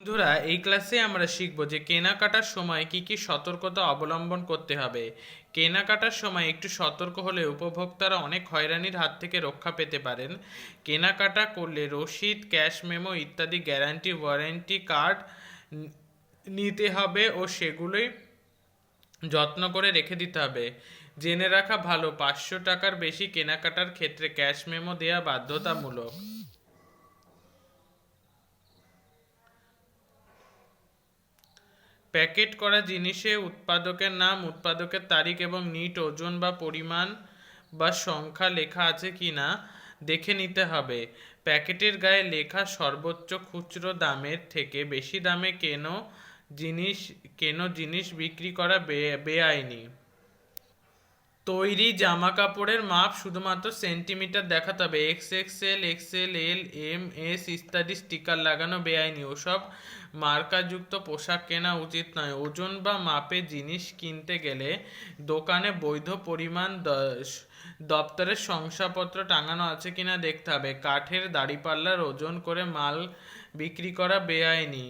বন্ধুরা, এই ক্লাসে আমরা শিখব যে কেনাকাটার সময় কি কি সতর্কতা অবলম্বন করতে হবে। কেনাকাটার সময় একটু সতর্ক হলে উপভোক্তারা অনেক হয়রানির হাত থেকে রক্ষা পেতে পারেন। কেনাকাটা করলে রসিদ, ক্যাশ মেমো ইত্যাদি গ্যারান্টি, ওয়ারেন্টি কার্ড নিতে হবে ও সেগুলোই যত্ন করে রেখে দিতে হবে। জেনে রাখা ভালো, পাঁচশো টাকার বেশি কেনাকাটার ক্ষেত্রে ক্যাশ মেমো দেওয়া বাধ্যতামূলক। প্যাকেট করা জিনিসে উৎপাদকের নাম, উৎপাদকের তারিখ এবং নিট, ওজন বা পরিমাণ বা সংখ্যা লেখা আছে কি না দেখে নিতে হবে। প্যাকেটের গায়ে লেখা সর্বোচ্চ খুচরো দামের থেকে বেশি দামে কেন জিনিস কেন জিনিস বিক্রি করা বে- বেআইনি? তৈরি জামা কাপড়ের মাপ শুধুমাত্র সেন্টিমিটার দেখাতে হবে। X XL L L M S ইত্যাদি স্টিকার লাগানো বেআইনি। ওসব মার্কাযুক্ত পোশাক কেনা উচিত নয়। ওজন বা মাপে জিনিস কিনতে গেলে দোকানে বৈধ পরিমাণ দপ্তরের শংসাপত্র টাঙানো আছে কিনা দেখতে হবে। কাঠের দাড়িপাল্লার ওজন করে মাল বিক্রি করা বেআইনি।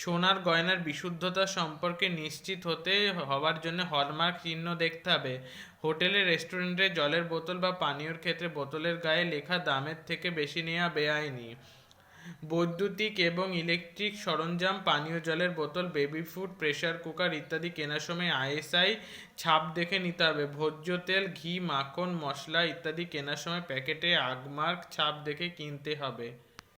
সোনার গয়নার বিশুদ্ধতা সম্পর্কে নিশ্চিত হতে হওয়ার জন্য হলমার্ক চিহ্ন দেখতে হবে। হোটেলে, রেস্টুরেন্টে জলের বোতল বা পানীয়র ক্ষেত্রে বোতলের গায়ে লেখা দামের থেকে বেশি নেওয়া বেআইনি। বৈদ্যুতিক এবং ইলেকট্রিক সরঞ্জাম, পানীয় জলের বোতল, বেবি ফুড, প্রেসার কুকার ইত্যাদি কেনার সময় আইএসআই ছাপ দেখে নিতে হবে। ভোজ্য তেল, ঘি, মাখন, মশলা ইত্যাদি কেনার সময় প্যাকেটে আগমার্ক ছাপ দেখে কিনতে হবে।